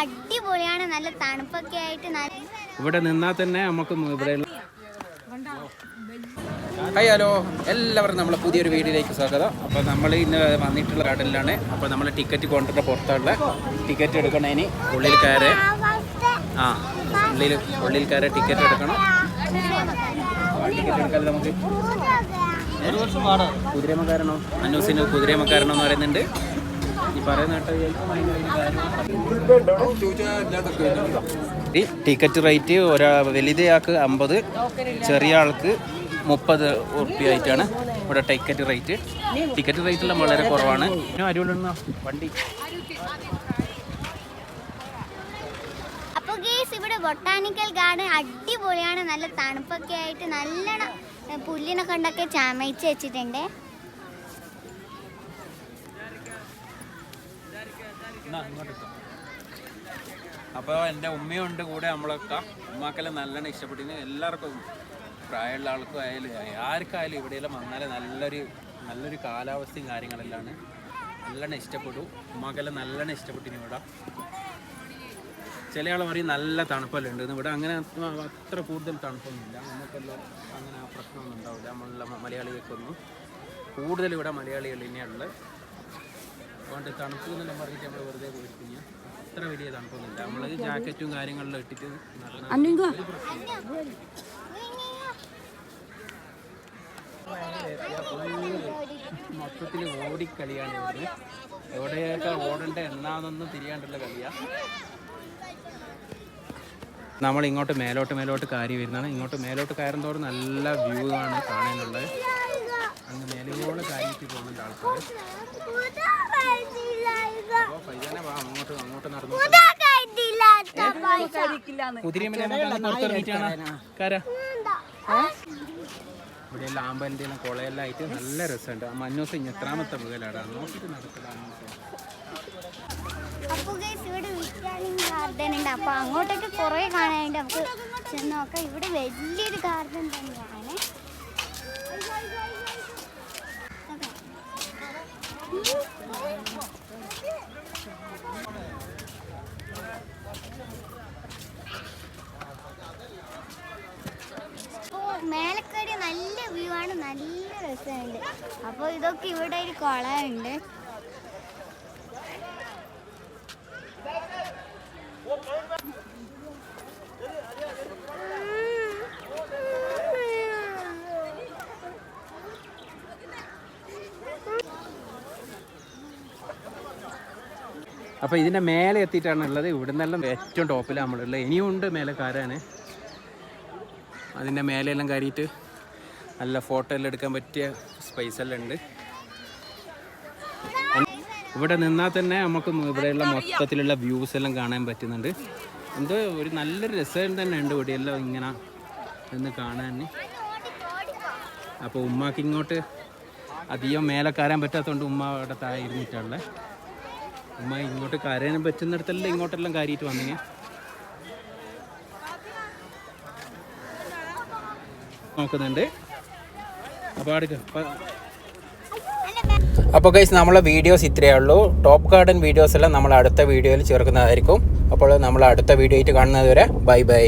അടിപൊളിയാണ് നല്ല തണുപ്പൊക്കെ ആയിട്ട് ഇവിടെ നിന്നാൽ തന്നെ നമുക്ക് ഇവിടെ ഹായ് ഹലോ എല്ലാവർക്കും നമ്മളെ പുതിയൊരു വീഡിയോയിലേക്ക് സ്വാഗതം. അപ്പോൾ നമ്മൾ ഇന്ന് വന്നിട്ടുള്ള കടലിലാണ്. അപ്പോൾ നമ്മൾ ടിക്കറ്റ് കൊണ്ടിട്ട് പുറത്തുള്ള ടിക്കറ്റ് എടുക്കണേനി ഉള്ളിൽ കയറി. ആ ഉള്ളിൽ ഉള്ളിൽ കയറി ടിക്കറ്റ് എടുക്കണം. ടിക്കറ്റ് എടുക്കാതെ നമുക്ക് കുതിരമക്കാരനോ അന്നൂസിന് കുതിരമക്കാരനോ എന്ന് പറയുന്നുണ്ട്. ഈ ടിക്കറ്റ് റേറ്റ് ഒരാ വലുതയാൾക്ക് അമ്പത് ചെറിയ ആൾക്ക് മുപ്പത് ഉറുപ്പ്യ ഇവിടെ ടിക്കറ്റ് റേറ്റ്. ടിക്കറ്റ് റേറ്റ് എല്ലാം വളരെ കുറവാണ്. അരുവിലുള്ള വണ്ടി. അപ്പോൾ ഗേസ് ഇവിടെ ബൊട്ടാനിക്കൽ ഗാർഡൻ അടിപൊളിയാണ്. നല്ല തണുപ്പൊക്കെ ആയിട്ട് നല്ലോണം ഏ, പുല്ലിനെ കൊണ്ടൊക്കെ ചമയിച്ച് വെച്ചിട്ടുണ്ട്. അപ്പോൾ എന്റെ ഉമ്മയുണ്ട് കൂടെ നമ്മളൊക്കെ. ഉമ്മാക്കെല്ലാം നല്ലോണം ഇഷ്ടപ്പെട്ടിന്. എല്ലാവർക്കും പ്രായമുള്ള ആൾക്കും ആയാലും ആർക്കായാലും ഇവിടെയെല്ലാം വന്നാൽ നല്ലൊരു നല്ലൊരു കാലാവസ്ഥയും കാര്യങ്ങളെല്ലാം നല്ലോണം ഇഷ്ടപ്പെട്ടു. ഉമ്മാക്കെല്ലാം നല്ലോണം ഇഷ്ടപ്പെട്ടിന് ഇവിടെ. ചില ആൾ പറയും നല്ല തണുപ്പെല്ലാം ഉണ്ട് ഇവിടെ അങ്ങനെ അത്ര- കൂടുതൽ തണുപ്പൊന്നുമില്ല. നമുക്കെല്ലാം അങ്ങനെ പ്രശ്നമൊന്നും ഉണ്ടാവില്ല. നമ്മളുള്ള മലയാളികൾക്കൊന്നും കൂടുതൽ ഇവിടെ മലയാളികൾ തന്നെയുള്ളത് അതുകൊണ്ട് തണുപ്പ് എന്നെല്ലാം പറഞ്ഞിട്ട് നമ്മൾ വെറുതെ പോയിരിക്കുന്ന അത്ര വലിയ തണുപ്പൊന്നുമില്ല. നമ്മൾ ജാക്കറ്റും കാര്യങ്ങളിലും ഇട്ടിട്ട് മൊത്തത്തിൽ ഓടിക്കളിയാണ് ഇവിടുന്ന്. എവിടെയൊക്കെ ഓടേണ്ട എന്നാന്നൊന്നും തിരിയാണ്ടുള്ള കളിയാ. നമ്മൾ ഇങ്ങോട്ട് മേലോട്ട് മേലോട്ട് കയറി വരുന്നതാണ്. ഇങ്ങോട്ട് മേലോട്ട് കയറും തോറും നല്ല വ്യൂ ആണ് കാണാനുള്ളത്. അങ്ങ് മേലോട്ട് കയറിയിട്ട് പോകുന്നുണ്ട് ആൾക്കാർ കര. ഇവിടെ എല്ലാം ആമ്പലിന്റെ എല്ലാം കുളയെല്ലാം ആയിട്ട് നല്ല രസമുണ്ട്. ആ മഞ്ഞോസം ഇനി എത്രാമത്തെ മുതലാണ് നോക്കിയിട്ട് ഉണ്ട്. അപ്പോൾ അങ്ങോട്ടൊക്കെ കുറേ കാണാനുണ്ട്. നമുക്ക് ചെന്ന് നോക്കാം. ഇവിടെ വലിയൊരു ഗാർഡൻ തന്നെയാണ്. അപ്പോൾ മേലക്കടി നല്ല വ്യൂ ആണ് നല്ല രസമുണ്ട്. അപ്പോൾ ഇതൊക്കെ ഇവിടെ ഒരു കുളമുണ്ട്. അപ്പോൾ ഇതിന്റെ മേലെ എത്തിയിട്ടാണ് ഉള്ളത്. ഇവിടെ നിന്നെല്ലാം ഏറ്റവും ടോപ്പിലാണ് നമ്മളുള്ളത്. ഇനിയും ഉണ്ട് മേലെ കയറാൻ അതിന്റെ മേലെയെല്ലാം കയറിയിട്ട് നല്ല ഫോട്ടോ എല്ലാം എടുക്കാൻ പറ്റിയ സ്പേസ് എല്ലാം ഉണ്ട്. ഇവിടെ നിന്നാൽ തന്നെ നമുക്ക് ഇവിടെയുള്ള മൊത്തത്തിലുള്ള വ്യൂസ് എല്ലാം കാണാൻ പറ്റുന്നുണ്ട്. എന്തോ ഒരു നല്ലൊരു രസം തന്നെ ഉണ്ട് ഇവിടെയെല്ലാം ഇങ്ങനെ നിന്ന് കാണാൻ. അപ്പോൾ ഉമ്മാക്ക് ഇങ്ങോട്ട് അധികം മേലെ കയറാൻ പറ്റാത്തതുകൊണ്ട് ഉമ്മ അവിടെ താഴെ ഉമ്മ ഇങ്ങോട്ട് കരയാൻ പറ്റുന്നിടത്തെല്ലാം ഇങ്ങോട്ടെല്ലാം കയറിയിട്ട് വന്നിങ്ങനെ നോക്കുന്നുണ്ട്. അപ്പോൾ ഗൈസ് നമ്മളെ വീഡിയോസ് ഇത്രയേ ഉള്ളൂ. ടോപ്പ് ഗാർഡൻ വീഡിയോസ് എല്ലാം നമ്മൾ അടുത്ത വീഡിയോയിൽ ചേർക്കുന്നതായിരിക്കും. അപ്പോൾ നമ്മൾ അടുത്ത വീഡിയോ ആയിട്ട് കാണുന്നത് വരെ ബൈ ബൈ